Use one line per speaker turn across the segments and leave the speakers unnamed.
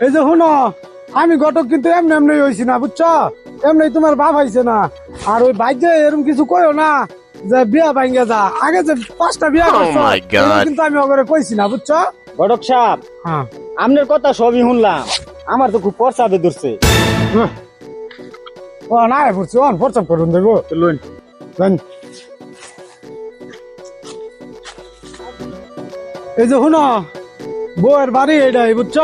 এই যে শুনো আমি ঘটক কিন্তু এমনি এমনি হয়েছি না বুঝছ? এমনি তোমার বাপ হয়েছে না। আর ওই বাইক যে এরকম কিছু কইও না যে বিয়া ভাঙ্গে যা। আগে যে পাঁচটা বিয়া করছ
God.
এগুলো কিন্তু আমি ওগরে কইছি না বুঝছ?
ঘটক সাহেব
হ্যাঁ।
আপনার কথা সবই শুনলাম। আমার তো খুব পরসাদে ধরছে।
ও না বুঝছি অন ফরচাপ করুন দেখো
লইন।
দেন। এই যে শুনো বউয়ের বাড়ি এইটাই বুঝছ?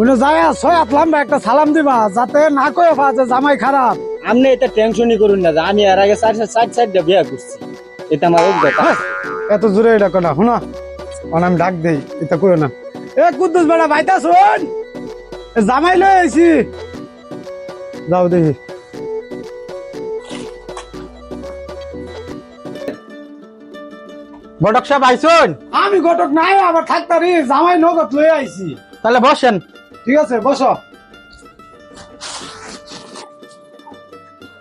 উনি যায় ছয় হাত লম্বা একটা সালাম দিবা যাতে না কয়ে পা যে জামাই খারাপ।
আপনি এটা টেনশনই করুন না যে আমি এর আগে চার চার চারটা বিয়া করছি। এটা আমার অভিজ্ঞতা।
হ্যাঁ, এত জোরে এটা কোনা শুনো। অন আমি ডাক দেই এটা কইও না। এ কুদ্দুস বেড়া বাইতা শুন। এ জামাই লই আইছি। যাও দেখি।
ঘটক সাহেব আইসুন?
আমি ঘটক নাই আবার থাকতারি জামাই নগদ লই আইছি।
তাহলে বসেন।
ঠিক আছে বসো।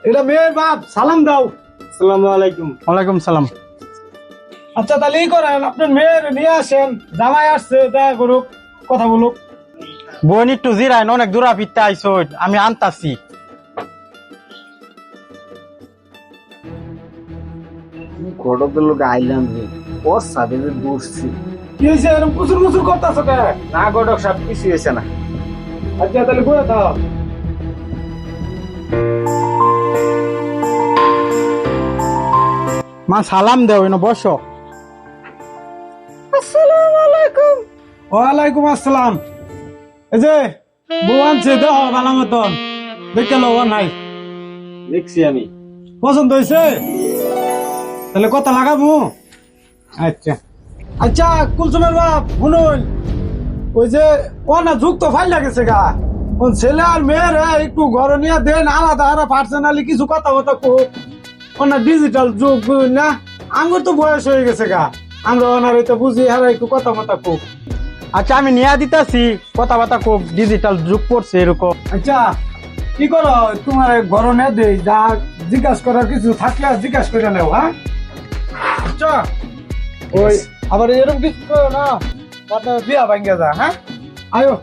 এটা মেয়ের বাপ সালাম দাও।
আসসালামু আলাইকুম।
ওয়ালাইকুম সালাম।
আচ্ছা তাহলে ই করেন আপনার মেয়ের নিয়ে আসেন জামাই আসছে দেখা করুক কথা বলুক।
বোন একটু জিরাইন অনেক দূরা ফিরতে আইসুন আমি আনতাছি।
ঘটকের লোক আইলাম রে পরসাদে বসছি।
কি হয়েছে? এরকম কুচুর কুচুর করতেছো কে
না ঘটক সাহেব কিছু হয়েছে না।
আচ্ছা তাহলে বলে দাও।
মা সালাম দেও এনে বসো।
আসসালামু আলাইকুম। ওয়ালাইকুম আসসালাম। এই যে বউ আনছে দেহ ভালো মতন। দেখে লো নাই।
দেখছি আমি।
পছন্দ হয়েছে? তাহলে কথা লাগাবো। আচ্ছা। আচ্ছা কুলসুমের বাপ শুনুন। ওই যে ও না যুক্ত ফাইল লাগেছে গা। ওই ছেলে আর মেয়ের একটু ঘরে নিয়ে দেন আলাদা আলাদা পার্সোনালি কিছু কথা কথা কো ও না ডিজিটাল যুগ না? আঙ্গুর তো বয়স হয়ে গেছে গা। আমরা ওনার তো বুঝি হারা একটু কথা মতা কো
আচ্ছা আমি নিয়ে দিতাছি কথাবার্তা খুব ডিজিটাল যুগ পড়ছে এরকম।
আচ্ছা কি করো? তোমার ঘর নে দেই যা জিজ্ঞাসা করার কিছু থাকলে জিজ্ঞাসা করে নেও হ্যাঁ? আচ্ছা। ওই আবার এরকম কিছু করো না আপনার বিয়া ভাঙ্গে যা হ্যাঁ আয়ো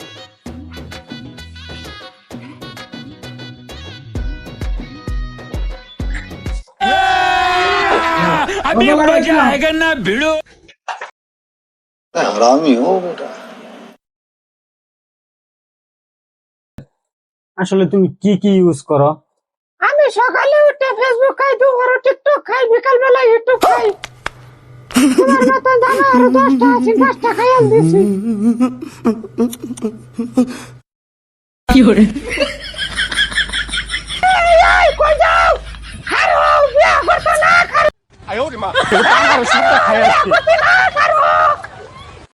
अभी मजा आएगा ना
हरामी हो बेटा
আসলে তুমি কি কি ইউজ করো
আমি সকালে উঠে ফেসবুক খাই দুপুরে টিকটক খাই বিকাল বেলা ইউটিউব খাই তোমার মতন জানো আরও দশটা আছে পাঁচটা খাই আমি দিছি যাও? খারো, বিয়া করতে না, খারো। করতে না,